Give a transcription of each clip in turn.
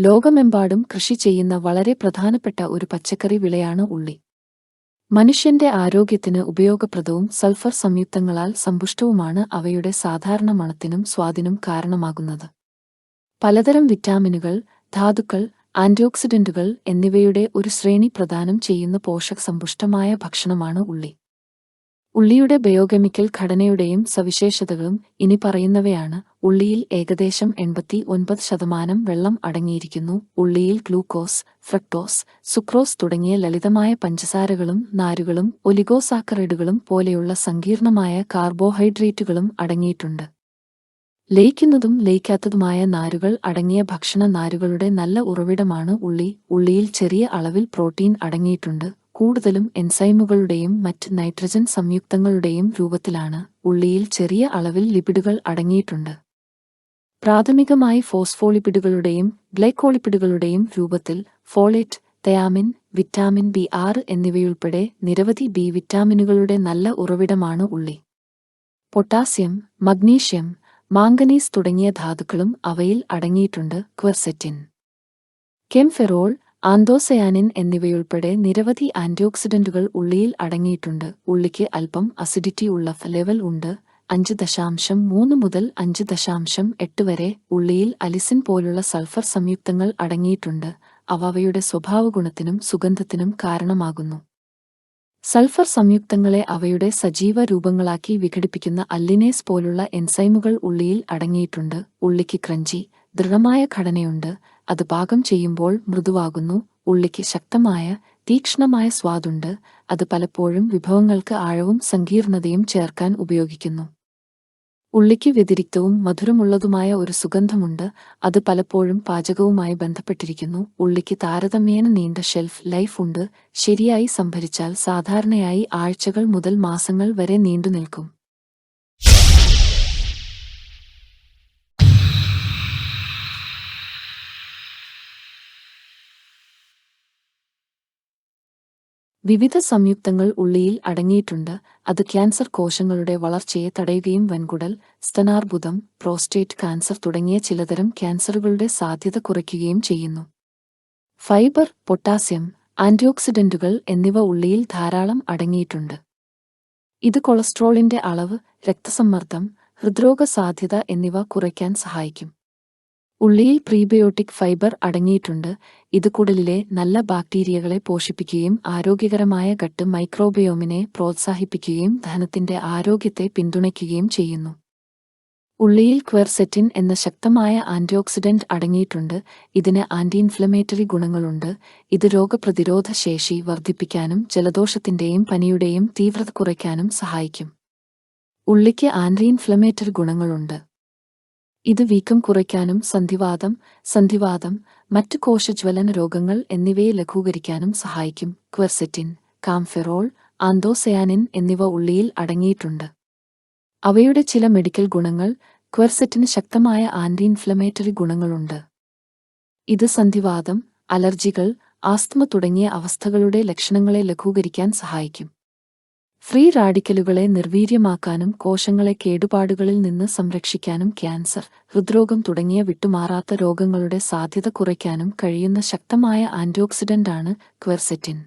ലോകമെമ്പാടും കൃഷി ചെയ്യുന്ന വളരെ പ്രധാനപ്പെട്ട ഒരു പച്ചക്കറി വിളയാണ് ഉള്ളി. മനുഷ്യന്റെ ആരോഗ്യത്തിന് ഉപയോഗപ്രദവും സൾഫർ സംയുക്തങ്ങളാൽ സമ്പുഷ്ടവുമാണ് അവയുടെ സാധാരണ മണത്തിനും സ്വാദിനും കാരണമാകുന്നത്. പലതരം വിറ്റാമിനുകൾ ധാതുക്കൾ ആന്റിയോക്സിഡന്റുകൾ എന്നിവയുടെ ഒരു ശ്രേണി പ്രദാനം ചെയ്യുന്ന പോഷക സമ്പുഷ്ടമായ ഭക്ഷണമാണ് ഉള്ളി. ഉള്ളിയുടെ ബയോകെമിക്കൽ ഘടനയുടെയും സവിശേഷതകളും ഇനി പറയുന്നവയാണ്. ഉള്ളിയിൽ ഏകദേശം എൺപത്തി ഒൻപത് ശതമാനം വെള്ളം അടങ്ങിയിരിക്കുന്നു. ഉള്ളിയിൽ ഗ്ലൂക്കോസ് ഫ്രക്ടോസ് സുക്രോസ് തുടങ്ങിയ ലളിതമായ പഞ്ചസാരകളും നാരുകളും ഒലിഗോസാക്കറൈഡുകളും പോലെയുള്ള സങ്കീർണമായ കാർബോഹൈഡ്രേറ്റുകളും അടങ്ങിയിട്ടുണ്ട്. ലയിക്കുന്നതും ലയിക്കാത്തതുമായ നാരുകൾ അടങ്ങിയ ഭക്ഷണ നാരുകളുടെ നല്ല ഉറവിടമാണ് ഉള്ളി. ഉള്ളിയിൽ ചെറിയ അളവിൽ പ്രോട്ടീൻ അടങ്ങിയിട്ടുണ്ട്. കൂടുതലും എൻസൈമുകളുടെയും മറ്റ് നൈട്രജൻ സംയുക്തങ്ങളുടെയും രൂപത്തിലാണ് ഉള്ളിയിൽ ചെറിയ അളവിൽ ലിപിഡുകൾ അടങ്ങിയിട്ടുണ്ട്. പ്രാഥമികമായി ഫോസ്ഫോളിപിഡുകളുടെയും ഗ്ലൈക്കോളിപിഡുകളുടെയും രൂപത്തിൽ ഫോളേറ്റ് തയാമിൻ വിറ്റാമിൻ ബി ആറ് എന്നിവയുൾപ്പെടെ നിരവധി ബി വിറ്റാമിനുകളുടെ നല്ല ഉറവിടമാണ് ഉള്ളി. പൊട്ടാസ്യം മഗ്നീഷ്യം മാംഗനീസ് തുടങ്ങിയ ധാതുക്കളും അവയിൽ അടങ്ങിയിട്ടുണ്ട് ക്വെർസെറ്റിൻ കെംഫെറോൾ ആന്തോസയാനിൻ എന്നിവയുൾപ്പെടെ നിരവധി ആന്റിയോക്സിഡന്റുകൾ ഉള്ളിയിൽ അടങ്ങിയിട്ടുണ്ട്. ഉള്ളിക്ക് അല്പം അസിഡിറ്റി ഉള്ള ലെവൽ ഉണ്ട്. അഞ്ച് ദശാംശം മൂന്ന് മുതൽ അഞ്ച് ദശാംശം എട്ട് വരെ ഉള്ളിയിൽ അലിസിൻ പോലുള്ള സൾഫർ സംയുക്തങ്ങൾ അടങ്ങിയിട്ടുണ്ട്. അവ അവയുടെ സ്വഭാവഗുണത്തിനും സുഗന്ധത്തിനും കാരണമാകുന്നു. സൾഫർ സംയുക്തങ്ങളെ അവയുടെ സജീവ രൂപങ്ങളാക്കി വിഘടിപ്പിക്കുന്ന അല്ലിനേസ് പോലുള്ള എൻസൈമുകൾ ഉള്ളിയിൽ അടങ്ങിയിട്ടുണ്ട്. ഉള്ളിക്ക് ക്രഞ്ചി ദൃഢമായ ഘടനയുണ്ട്. അത് പാകം ചെയ്യുമ്പോൾ മൃദുവാകുന്നു. ഉള്ളിക്ക് ശക്തമായ തീക്ഷ്ണമായ സ്വാദുണ്ട്. അത് പലപ്പോഴും വിഭവങ്ങൾക്ക് ആഴവും സങ്കീർണതയും ചേർക്കാൻ ഉപയോഗിക്കുന്നു. ഉള്ളിക്ക് വ്യതിരിക്തവും മധുരമുള്ളതുമായ ഒരു സുഗന്ധമുണ്ട്. അത് പലപ്പോഴും പാചകവുമായി ബന്ധപ്പെട്ടിരിക്കുന്നു. ഉള്ളിക്ക് താരതമ്യേന നീണ്ട ഷെൽഫ് ലൈഫ് ഉണ്ട്. ശരിയായി സംഭരിച്ചാൽ സാധാരണയായി ആഴ്ചകൾ മുതൽ മാസങ്ങൾ വരെ നീണ്ടുനിൽക്കും വിവിധ സംയുക്തങ്ങൾ ഉള്ളിയിൽ അടങ്ങിയിട്ടുണ്ട്. അത് ക്യാൻസർ കോശങ്ങളുടെ വളർച്ചയെ തടയുകയും വൻകുടൽ സ്തനാർബുദം പ്രോസ്റ്റേറ്റ് കാൻസർ തുടങ്ങിയ ചിലതരം ക്യാൻസറുകളുടെ സാധ്യത കുറയ്ക്കുകയും ചെയ്യുന്നു. ഫൈബർ പൊട്ടാസ്യം ആന്റിയോക്സിഡന്റുകൾ എന്നിവ ഉള്ളിയിൽ ധാരാളം അടങ്ങിയിട്ടുണ്ട്. ഇത് കൊളസ്ട്രോളിന്റെ അളവ് രക്തസമ്മർദ്ദം ഹൃദ്രോഗ സാധ്യത എന്നിവ കുറയ്ക്കാൻ സഹായിക്കും. ഉള്ളിയിൽ പ്രീബയോട്ടിക് ഫൈബർ അടങ്ങിയിട്ടുണ്ട്. ഇത് കുടലിലെ നല്ല ബാക്ടീരിയകളെ പോഷിപ്പിക്കുകയും ആരോഗ്യകരമായ ഗട്ട് മൈക്രോബയോമിനെ പ്രോത്സാഹിപ്പിക്കുകയും ദഹനത്തിന്റെ ആരോഗ്യത്തെ പിന്തുണയ്ക്കുകയും ചെയ്യുന്നു. ഉള്ളിയിൽ ക്വെർസെറ്റിൻ എന്ന ശക്തമായ ആന്റിയോക്സിഡന്റ് അടങ്ങിയിട്ടുണ്ട്. ഇതിന് ആന്റി ഇൻഫ്ലമേറ്ററി ഗുണങ്ങളുണ്ട്. ഇത് രോഗപ്രതിരോധ ശേഷി വർദ്ധിപ്പിക്കാനും ജലദോഷത്തിന്റെയും പനിയുടെയും തീവ്രത കുറയ്ക്കാനും സഹായിക്കും. ഉള്ളിക്ക് ആന്റി ഇൻഫ്ലമേറ്ററി ഗുണങ്ങളുണ്ട്. ഇത് വീക്കം കുറയ്ക്കാനും സന്ധിവാതം സന്ധിവാതം മറ്റ് കോശജ്വലന രോഗങ്ങൾ എന്നിവയെ ലഘൂകരിക്കാനും സഹായിക്കും. ക്വെർസെറ്റിൻ കാംഫെറോൾ ആന്തോസയാനിൻ എന്നിവ ഉള്ളിയിൽ അടങ്ങിയിട്ടുണ്ട്. അവയുടെ ചില മെഡിക്കൽ ഗുണങ്ങൾ ക്വെർസെറ്റിന് ശക്തമായ ആന്റി ഇൻഫ്ലമേറ്ററി ഗുണങ്ങളുണ്ട്. ഇത് സന്ധിവാതം അലർജികൾ ആസ്തമ തുടങ്ങിയ അവസ്ഥകളുടെ ലക്ഷണങ്ങളെ ലഘൂകരിക്കാൻ സഹായിക്കും. ഫ്രീ റാഡിക്കലുകളെ നിർവീര്യമാക്കാനും കോശങ്ങളെ കേടുപാടുകളിൽ നിന്ന് സംരക്ഷിക്കാനും ക്യാൻസർ ഹൃദ്രോഗം തുടങ്ങിയ വിട്ടുമാറാത്ത രോഗങ്ങളുടെ സാധ്യത കുറയ്ക്കാനും കഴിയുന്ന ശക്തമായ ആന്റോക്സിഡന്റാണ് ക്വെർസെറ്റിൻ.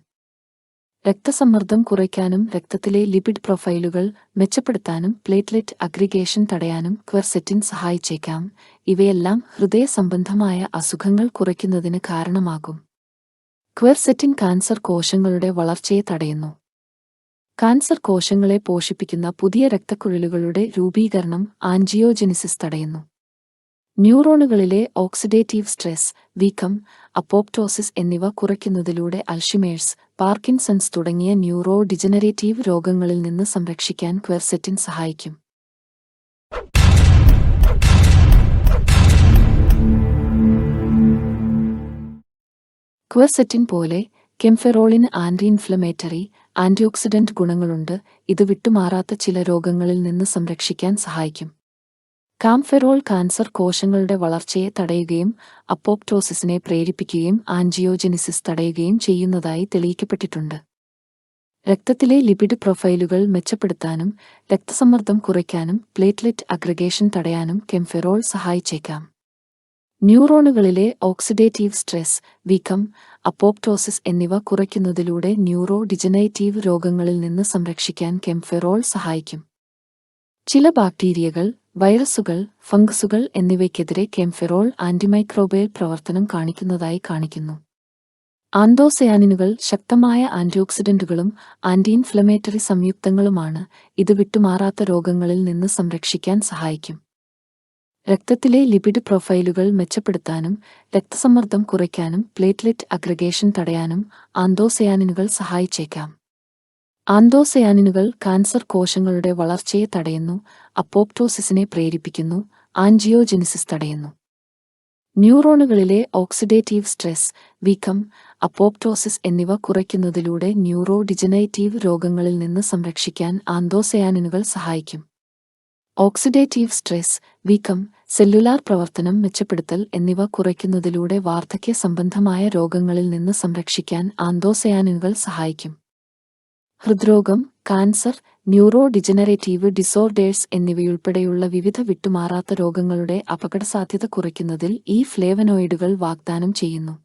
രക്തസമ്മർദ്ദം കുറയ്ക്കാനും രക്തത്തിലെ ലിപിഡ് പ്രൊഫൈലുകൾ മെച്ചപ്പെടുത്താനും പ്ലേറ്റ്ലെറ്റ് അഗ്രിഗേഷൻ തടയാനും ക്വെർസെറ്റിൻ സഹായിച്ചേക്കാം. ഇവയെല്ലാം ഹൃദയ സംബന്ധമായ അസുഖങ്ങൾ കുറയ്ക്കുന്നതിന് കാരണമാകും. ക്വെർസെറ്റിൻ കാൻസർ കോശങ്ങളുടെ വളർച്ചയെ തടയുന്നു. കാൻസർ കോശങ്ങളെ പോഷിപ്പിക്കുന്ന പുതിയ രക്തക്കുഴലുകളുടെ രൂപീകരണം ആൻജിയോജെനിസിസ് തടയുന്നു. ന്യൂറോണുകളിലെ ഓക്സിഡേറ്റീവ് സ്ട്രെസ് വീക്കം അപ്പോപ്റ്റോസിസ് എന്നിവ കുറയ്ക്കുന്നതിലൂടെ അൽഷിമേഴ്സ് പാർക്കിൻസൺസ് തുടങ്ങിയ ന്യൂറോ ഡിജനറേറ്റീവ് രോഗങ്ങളിൽ നിന്ന് സംരക്ഷിക്കാൻ ക്വെർസെറ്റിൻ സഹായിക്കും. ക്വെർസെറ്റിൻ പോലെ കെംഫെറോളിന് ആന്റി ഇൻഫ്ലമേറ്ററി ആന്റിയോക്സിഡന്റ് ഗുണങ്ങളുണ്ട്. ഇത് വിട്ടുമാറാത്ത ചില രോഗങ്ങളിൽ നിന്ന് സംരക്ഷിക്കാൻ സഹായിക്കും. കാംഫെറോൾ കാൻസർ കോശങ്ങളുടെ വളർച്ചയെ തടയുകയും അപ്പോപ്റ്റോസിസിനെ പ്രേരിപ്പിക്കുകയും ആൻജിയോജെനിസിസ് തടയുകയും ചെയ്യുന്നതായി തെളിയിക്കപ്പെട്ടിട്ടുണ്ട്. രക്തത്തിലെ ലിപിഡ് പ്രൊഫൈലുകൾ മെച്ചപ്പെടുത്താനും രക്തസമ്മർദ്ദം കുറയ്ക്കാനും പ്ലേറ്റ്ലെറ്റ് അഗ്രഗേഷൻ തടയാനും കെംഫെറോൾ സഹായിച്ചേക്കാം. ന്യൂറോണുകളിലെ ഓക്സിഡേറ്റീവ് സ്ട്രെസ് വീക്കം അപ്പോപ്റ്റോസിസ് എന്നിവ കുറയ്ക്കുന്നതിലൂടെ ന്യൂറോ ഡിജനേറ്റീവ് രോഗങ്ങളിൽ നിന്ന് സംരക്ഷിക്കാൻ കെംഫെറോൾ സഹായിക്കും. ചില ബാക്ടീരിയകൾ വൈറസുകൾ ഫംഗസുകൾ എന്നിവയ്ക്കെതിരെ കെംഫെറോൾ ആന്റിമൈക്രോബയൽ പ്രവർത്തനം കാണിക്കുന്നതായി കാണിക്കുന്നു. ആന്തോസയാനിനുകൾ ശക്തമായ ആന്റിഓക്സിഡന്റുകളും ആന്റി ഇൻഫ്ലമേറ്ററി സംയുക്തങ്ങളുമാണ് ഇത് വിട്ടുമാറാത്ത രോഗങ്ങളിൽ നിന്ന് സംരക്ഷിക്കാൻ സഹായിക്കും. രക്തത്തിലെ ലിപിഡ് പ്രൊഫൈലുകൾ മെച്ചപ്പെടുത്താനും രക്തസമ്മർദ്ദം കുറയ്ക്കാനും പ്ലേറ്റ്ലെറ്റ് അഗ്രഗേഷൻ തടയാനും ആന്തോസയാനിനുകൾ സഹായിച്ചേക്കാം. ആന്തോസയാനിനുകൾ കാൻസർ കോശങ്ങളുടെ വളർച്ചയെ തടയുന്നു അപ്പോപ്റ്റോസിസിനെ പ്രേരിപ്പിക്കുന്നു ആൻജിയോജെനിസിസ് തടയുന്നു. ന്യൂറോണുകളിലെ ഓക്സിഡേറ്റീവ് സ്ട്രെസ് വീക്കം അപ്പോപ്റ്റോസിസ് എന്നിവ കുറയ്ക്കുന്നതിലൂടെ ന്യൂറോ ഡിജനറേറ്റീവ് രോഗങ്ങളിൽ നിന്ന് സംരക്ഷിക്കാൻ ആന്തോസയാനിനുകൾ സഹായിക്കും. ഓക്സിഡേറ്റീവ് സ്ട്രെസ് വീക്കം സെല്ലുലാർ പ്രവർത്തനം മെച്ചപ്പെടുത്തൽ എന്നിവ കുറയ്ക്കുന്നതിലൂടെ വാർദ്ധക്യ സംബന്ധമായ രോഗങ്ങളിൽ നിന്ന് സംരക്ഷിക്കാൻ ആന്തോസയാനുകൾ സഹായിക്കും. ഹൃദ്രോഗം കാൻസർ ന്യൂറോ ഡിജനറേറ്റീവ് ഡിസോർഡേഴ്സ് എന്നിവയുൾപ്പെടെയുള്ള വിവിധ വിട്ടുമാറാത്ത രോഗങ്ങളുടെ അപകടസാധ്യത കുറയ്ക്കുന്നതിൽ ഈ ഫ്ലേവനോയിഡുകൾ വാഗ്ദാനം ചെയ്യുന്നു.